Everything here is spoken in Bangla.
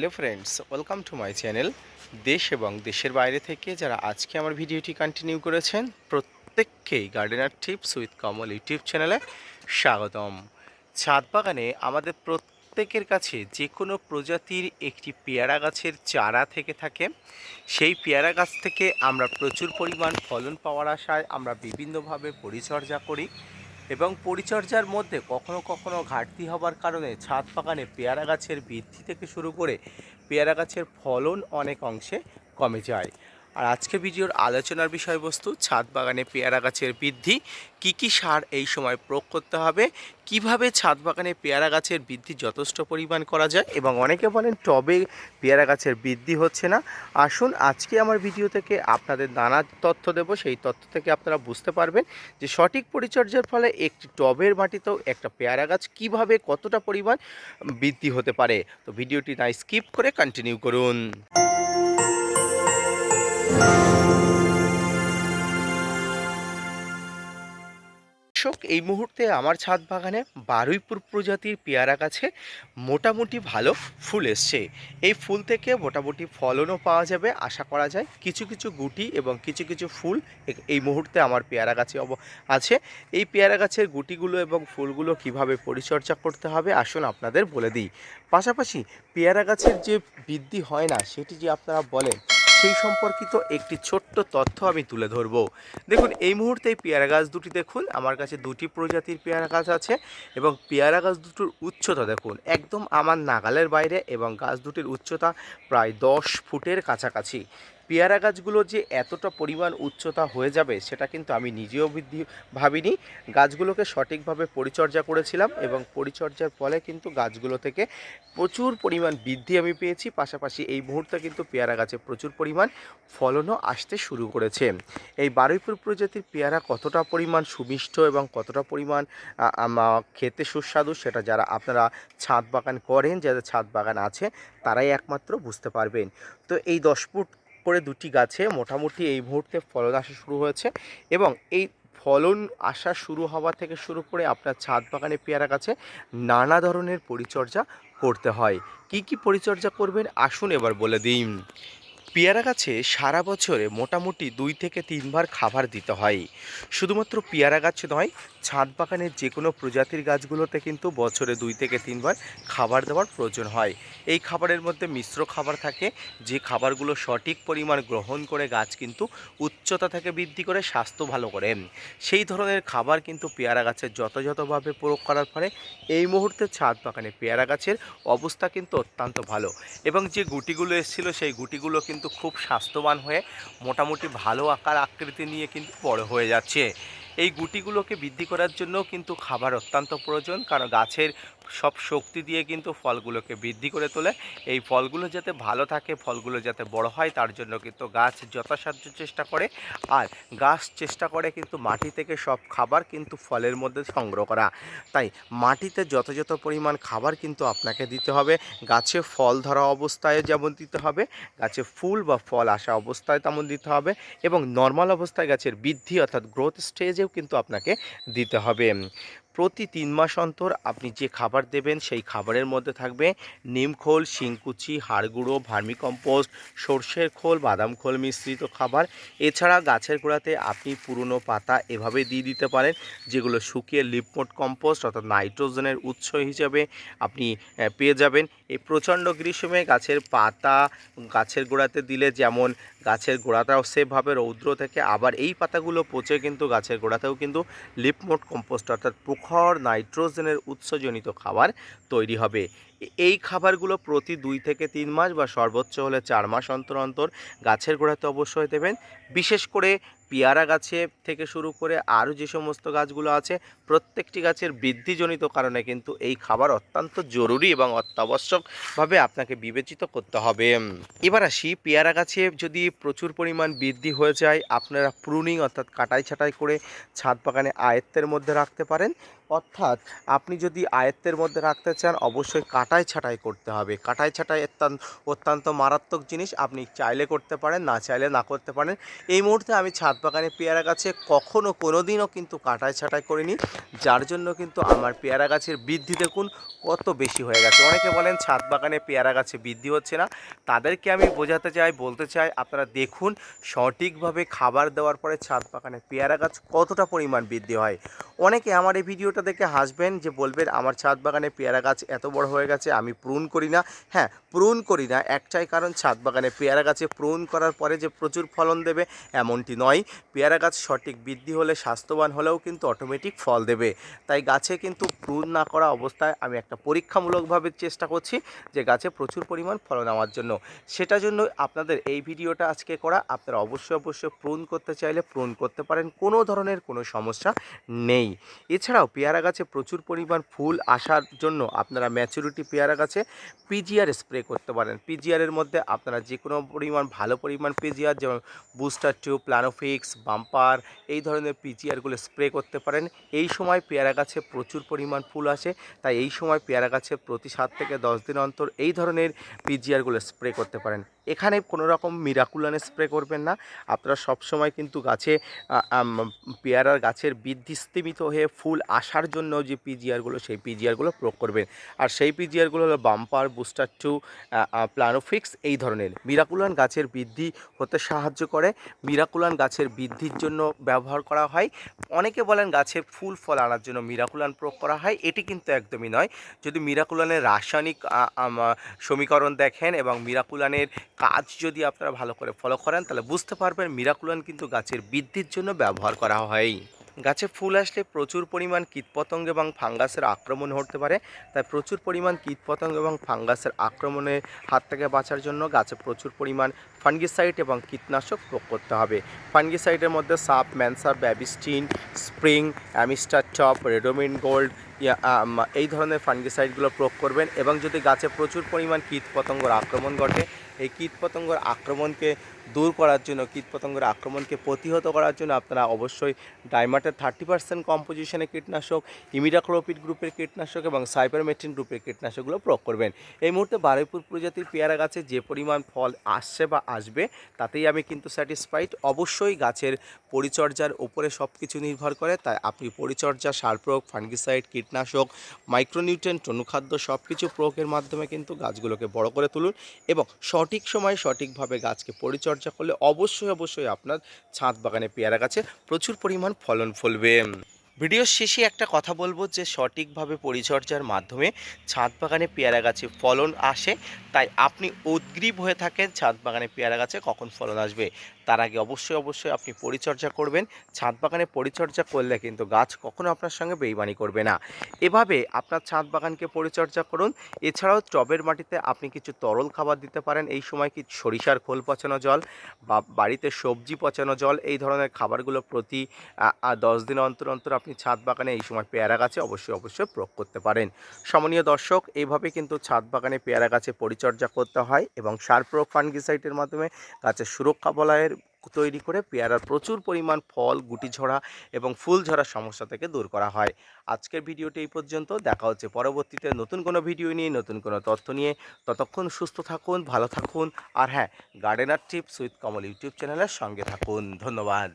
Hello friends welcome to my channel দেশ এবং দেশের বাইরে থেকে যারা আজকে আমার ভিডিওটি কন্টিনিউ করেছেন, প্রত্যেককেই gardener tips with Kamal YouTube চ্যানেলে স্বাগতম। ছাদ বাগানে আমাদের প্রত্যেকের কাছে যে কোনো প্রজাতির একটি পেয়ারা গাছের চারা থেকে থাকে। সেই পেয়ারা গাছ থেকে আমরা প্রচুর পরিমাণ ফলন পাওয়ার আশায় আমরা বিভিন্নভাবে পরিচর্যা করি। এবং পরিচর্যার মধ্যে কখনো কখনো ঘাটতি হবার কারণে ছাদ বাগানে পেয়ারা গাছের বৃদ্ধি থেকে শুরু করে পেয়ারা গাছের ফলন অনেক অংশে কমে যায়। আর আজকে ভিডিওর আলোচনার বিষয়বস্তু ছাদ বাগানে পেয়ারা গাছের বৃদ্ধি, কি কি সার এই সময় প্রয়োগ করতে হবে, কীভাবে ছাদ বাগানে পেয়ারা গাছের বৃদ্ধি যথেষ্ট পরিমাণ করা যায় এবং অনেকে বলেন টবে পেয়ারা গাছের বৃদ্ধি হচ্ছে না। আসুন আজকে আমার ভিডিও থেকে আপনাদের নানা তথ্য দেব, সেই তথ্য থেকে আপনারা বুঝতে পারবেন যে সঠিক পরিচর্যার ফলে একটি টবের মাটিতেও একটা পেয়ারা গাছ কীভাবে কতটা পরিমাণ বৃদ্ধি হতে পারে। তো ভিডিওটি না স্কিপ করে কন্টিনিউ করুন। দর্শক, এই মুহূর্তে আমার ছাদ বাগানে বারুইপুর প্রজাতির পেয়ারা গাছে মোটামুটি ভালো ফুল এসছে। এই ফুল থেকে মোটামুটি ফলনও পাওয়া যাবে, আশা করা যায়। কিছু কিছু গুটি এবং কিছু কিছু ফুল এই মুহূর্তে আমার পেয়ারা গাছে অব- আছে। এই পেয়ারা গাছের গুটিগুলো এবং ফুলগুলো কীভাবে পরিচর্যা করতে হবে, আসুন আপনাদের বলে দিই। পাশাপাশি পেয়ারা গাছের যে বৃদ্ধি হয় না, সেটি যে আপনারা বলেন? সেই সম্পর্কিত একটি ছোট্ট তথ্য আমি তুলে ধরব। দেখুন, এই মুহূর্তে পেয়ারা গাছ দুটি দেখুন আমার কাছে দুটি প্রজাতির পেয়ারা গাছ আছে এবং পেয়ারা গাছ দুটোর উচ্চতা দেখুন, একদম আমার নাগালের বাইরে এবং গাছ দুটির উচ্চতা প্রায় দশ ফুটের কাছাকাছি। পেয়ারা গাছগুলো যে এতটা পরিমাণ উচ্চতা হয়ে যাবে, সেটা কিন্তু আমি নিজেও বৃদ্ধি ভাবিনি। গাছগুলোকে সঠিকভাবে পরিচর্যা করেছিলাম এবং পরিচর্যার ফলে কিন্তু গাছগুলো থেকে প্রচুর পরিমাণ বৃদ্ধি আমি পেয়েছি। পাশাপাশি এই মুহূর্তে কিন্তু পেয়ারা গাছে প্রচুর পরিমাণ ফলনও আসতে শুরু করেছে। এই বারুইপুর প্রজাতির পেয়ারা কতটা পরিমাণ সুমিষ্ট এবং কতটা পরিমাণ খেতে সুস্বাদু সেটা যারা আপনারা ছাদ বাগান করেন, যাদের ছাদ বাগান আছে, তারাই একমাত্র বুঝতে পারবেন। তো এই দশ ফুট করে দুটি গাছে মোটামুটি এই মুহূর্তে ফলন আসা শুরু হয়েছে এবং এই ফলন আসা শুরু হওয়া থেকে শুরু করে আপনার ছাদ বাগানে পেয়ারা গাছে নানা ধরনের পরিচর্যা করতে হয়। কি কি পরিচর্যা করবেন আসুন এবার বলে দিন পেয়ারা গাছে সারা বছরে মোটামুটি দুই থেকে তিনবার খাবার দিতে হয়। শুধুমাত্র পেয়ারা গাছ নয়, ছাদ বাগানের যে কোনো প্রজাতির গাছগুলোতে কিন্তু বছরে দুই থেকে তিনবার খাবার দেওয়ার প্রয়োজন হয়। এই খাবারের মধ্যে মিশ্র খাবার থাকে, যে খাবারগুলো সঠিক পরিমাণ গ্রহণ করে গাছ কিন্তু উচ্চতা থেকে বৃদ্ধি করে স্বাস্থ্য ভালো করে। সেই ধরনের খাবার কিন্তু পেয়ারা গাছের যথাযথভাবে প্রয়োগ করার ফলে এই মুহূর্তে ছাদ বাগানে পেয়ারা গাছের অবস্থা কিন্তু অত্যন্ত ভালো। এবং যে গুটিগুলো এসেছিল, সেই গুটিগুলো কিন্তু খুব স্বাস্থ্যবান হয়ে মোটামুটি ভালো আকার আকৃতি নিয়ে কিন্তু বড় হয়ে যাচ্ছে। এই গুটিগুলোকে বৃদ্ধি করার জন্য কিন্তু খাবার অত্যন্ত প্রয়োজন। কারণ গাছের সব শক্তি দিয়ে কিন্তু ফলগুলোকে বৃদ্ধি করে তোলে। এই ফলগুলো যাতে ভালো থাকে, ফলগুলো যাতে বড় হয়, তার জন্য কিন্তু গাছ যথাসাধ্য চেষ্টা করে। আর গাছ চেষ্টা করে কিন্তু মাটি থেকে সব খাবার কিন্তু ফলের মধ্যে সংগ্রহ করা। তাই মাটিতে যথাযথ পরিমাণ খাবার কিন্তু আপনাকে দিতে হবে। গাছে ফল ধরা অবস্থায় যেমন দিতে হবে, গাছে ফুল বা ফল আসা অবস্থায় তেমন দিতে হবে এবং নর্মাল অবস্থায় গাছের বৃদ্ধি অর্থাৎ গ্রোথ স্টেজেও কিন্তু আপনাকে দিতে হবে। প্রতি তিন মাস অন্তর আপনি যে খাবার দেবেন সেই খাবারের মধ্যে থাকবে নিম খোল, শিংকুচি, হাড়গুঁড়ো, ভার্মিকম্পোস্ট, সর্ষের খোল, বাদাম খোল মিশ্রিত খাবার। এছাড়া গাছের গোড়াতে আপনি পুরনো পাতা এভাবে দিয়ে দিতে পারেন, যেগুলো শুকিয়ে লিপমোট কম্পোস্ট অর্থাৎ নাইট্রোজেনের উৎস হিসাবে আপনি পেয়ে যাবেন। এই প্রচণ্ড গ্রীষ্মে গাছের পাতা গাছের গোড়াতে দিলে যেমন গাছের গোড়াটাও সেভাবে রৌদ্র থেকে, আবার এই পাতাগুলো পচে কিন্তু গাছের গোড়াতেও কিন্তু লিপমোট কম্পোস্ট অর্থাৎ প্রখর নাইট্রোজেনের উৎসজনিত খাবার তৈরি হবে। এই খাবারগুলো প্রতি দুই থেকে তিন মাস বা সর্বোচ্চ হলে চার মাস অন্তর অন্তর গাছের গোড়াতে অবশ্যই দেবেন। বিশেষ করে পেয়ারা গাছে থেকে শুরু করে আরও যে সমস্ত গাছগুলো আছে, প্রত্যেকটি গাছের বৃদ্ধিজনিত কারণে কিন্তু এই খাবার অত্যন্ত জরুরি এবং অত্যাবশ্যকভাবে আপনাকে বিবেচিত করতে হবে। এবার আসি, পেয়ারা গাছে যদি প্রচুর পরিমাণ বৃদ্ধি হয়ে যায়, আপনারা প্রুনিং অর্থাৎ কাটাই ছাটাই করে ছাদ বাগানে আয়ত্তের মধ্যে রাখতে পারেন। অর্থাৎ আপনি যদি আয়ত্তের মধ্যে রাখতে চান, অবশ্যই কাটাই ছাঁটাই করতে হবে। কাটাই ছাঁটাই অত্যন্ত মারাত্মক জিনিস। আপনি চাইলে করতে পারেন, না চাইলে না করতে পারেন। এই মুহূর্তে আমি ছাদ বাগানে পেয়ারা গাছে কখনও কোনো দিনও কিন্তু কাটাই ছাঁটাই করিনি। যার জন্য কিন্তু আমার পেয়ারা গাছের বৃদ্ধি দেখুন কত বেশি হয়ে গেছে। অনেকে বলেন ছাদ বাগানে পেয়ারা গাছে বৃদ্ধি হচ্ছে না। তাদেরকে আমি বোঝাতে চাই, বলতে চাই, আপনারা দেখুন সঠিকভাবে খাবার দেওয়ার পরে ছাদ বাগানে পেয়ারা গাছ কতটা পরিমাণ বৃদ্ধি হয়। অনেকে আমার এই ভিডিওটা দেখে হাসবেন যে, বলবেন, আমার ছাদ বাগানে পেয়ারা গাছ এত বড় হয়ে গেছে, আমি প্রুন করি না। হ্যাঁ প্রুন করি না। একটাই কারণ ছাদ বাগানে পেয়ারা গাছে প্রুন করার পরে যে প্রচুর ফলন দেবে, এমনটি নয়। পেয়ারা গাছ সঠিক বৃদ্ধি হলে, স্বাস্থ্যবান হলেও কিন্তু অটোমেটিক ফল দেবে। তাই গাছে কিন্তু প্রুন না করা অবস্থায় আমি একটা পরীক্ষামূলকভাবে চেষ্টা করছি যে, গাছে প্রচুর পরিমাণ ফলন নেওয়ার জন্য। সেটার জন্য আপনাদের এই ভিডিওটা আজকে করা। আপনারা অবশ্যই অবশ্যই প্রুন করতে চাইলে প্রুন করতে পারেন। কোনো ধরনের কোনো সমস্যা নেই। এছাড়াও পেয়ারা গাছে প্রচুর পরিমাণ ফুল আসার জন্য আপনারা ম্যাচুরিটি পেয়ারা গাছে পিজিআর স্প্রে করতে পারেন। পিজিআরের মধ্যে আপনারা যে কোনো পরিমাণ, ভালো পরিমাণ পিজিআর যেমন বুস্টার টিউব প্লানোফিক্স বাম্পার এই ধরনের পিজিআরগুলো স্প্রে করতে পারেন। এই সময় পেয়ারা গাছে প্রচুর পরিমাণ ফুল আসে, তাই এই সময় পেয়ারা গাছে প্রতি সাত থেকে দশ দিন অন্তর এই ধরনের পিজিআরগুলো স্প্রে করতে পারেন। এখানে কোনো রকম মিরাকুলানে স্প্রে করবেন না। আপনারা সবসময় কিন্তু গাছে পেয়ারার গাছের বৃদ্ধি স্তীমিত হয়ে ফুল আসার জন্য যে পিজিআরগুলো সেই পিজিআরগুলো প্রয়োগ করবেন। আর সেই পিজিআরগুলো হলো বাম্পার বুস্টার টু প্লানোফিক্স এই ধরনের। মিরাকুলান গাছের বৃদ্ধি হতে সাহায্য করে। মিরাকুলান গাছের বৃদ্ধির জন্য ব্যবহার করা হয়। অনেকে বলেন গাছে ফুল, ফল আনার জন্য মিরাকুলান প্রয়োগ করা হয়। এটি কিন্তু একদমই নয়। যদি মিরাকুলানের রাসায়নিক সমীকরণ দেখেন এবং মিরাকুলানের কাজ যদি আপনারা ভালো করে ফলো করেন, তাহলে বুঝতে পারবেন মিরাকুলান কিন্তু গাছের বৃদ্ধির জন্য ব্যবহার করা হয়। গাছে ফুল আসলে প্রচুর পরিমাণ কীটপতঙ্গ এবং ফাঙ্গাসের আক্রমণ হতে পারে। তাই প্রচুর পরিমাণ কীটপতঙ্গ এবং ফাঙ্গাসের আক্রমণের হাত থেকে বাঁচার জন্য গাছে প্রচুর পরিমাণ ফাঙ্গিসাইড এবং কীটনাশক প্রয়োগ করতে হবে। ফাঙ্গিসাইডের মধ্যে সাপ, ম্যানসার, Bavistin, spring, Amistar top Ridomil gold এই ধরনের ফাঙ্গিসাইডগুলো প্রয়োগ করবেন এবং যদি গাছে প্রচুর পরিমাণ কীটপতঙ্গর আক্রমণ ঘটে, এই কীটপতঙ্গর আক্রমণকে দূর করার জন্য, কীটপতঙ্গের আক্রমণকে প্রতিহত করার জন্য আপনারা অবশ্যই ডাইমাটের থার্টি পার্সেন্ট কম্পোজিশনের কীটনাশক, ইমিডাক্লোপিড গ্রুপের কীটনাশক এবং সাইপারমেট্রিন গ্রুপের কীটনাশকগুলো প্রয়োগ করবেন। এই মুহূর্তে বারুইপুর প্রজাতির পেয়ারা গাছে যে পরিমাণ ফল আসছে বা আসবে, তাতেই আমি কিন্তু স্যাটিসফাইড অবশ্যই গাছের পরিচর্যার উপরে সব কিছু নির্ভর করে, তাই আপনি পরিচর্যা, সার প্রয়োগ ফাঙ্গিসাইড কীটনাশক মাইক্রোনিউট্রেন্ট অনুখাদ্য সব কিছু প্রয়োগের মাধ্যমে কিন্তু গাছগুলোকে বড় করে তুলুন এবং সঠিক সময়ে সঠিকভাবে গাছকে পরিচর্যা করলে অবশ্যই অবশ্যই আপনার ছাদ বাগানে পেয়ারা গাছে প্রচুর পরিমাণ ফলন ফলবে। ভিডিওর শেষে একটা কথা বলব যে সঠিকভাবে পরিচর্যার মাধ্যমে ছাদ বাগানে পেয়ারা গাছে ফলন আসে, তাই আপনি উদ্গ্রীব হয়ে থাকেন ছাদ বাগানে পেয়ারা গাছে কখন ফলন আসবে। তার আগে অবশ্যই অবশ্যই আপনি পরিচর্যা করবেন। ছাদ বাগানে পরিচর্যা করলে কিন্তু গাছ কখনো আপনার সঙ্গে বেইমানি করবে না। এভাবে আপনার ছাদ বাগানকে পরিচর্যা করুন। এছাড়াও টবের মাটিতে আপনি কিছু তরল খাবার দিতে পারেন। এই সময় কি সরিষার খোল পচানো জল বা বাড়িতে সবজি পচানো জল, এই ধরনের খাবারগুলো প্রতি দশ দিন অন্তর অন্তর আপনি ছাদ বাগানে এই সময় পেয়ারা গাছে অবশ্যই অবশ্যই প্রয়োগ করতে পারেন। সমনীয় দর্শক এইভাবে কিন্তু ছাদ বাগানে পেয়ারা গাছে পরিচর্যা করতে হয় এবং সার প্রয়োগ ফানগিসাইটের মাধ্যমে গাছের সুরক্ষা বলয়ের তৈরি করে পেয়ারার প্রচুর পরিমাণ ফল, গুটি ঝরা এবং ফুল ঝরার সমস্যা থেকে দূর করা হয়। আজকের ভিডিওটি এই পর্যন্ত। দেখা হচ্ছে পরবর্তীতে নতুন কোনো ভিডিও নিয়ে, নতুন কোনো তথ্য নিয়ে। ততক্ষণ সুস্থ থাকুন, ভালো থাকুন। আর হ্যাঁ gardener tips with Kamal YouTube চ্যানেলের সঙ্গে থাকুন। ধন্যবাদ।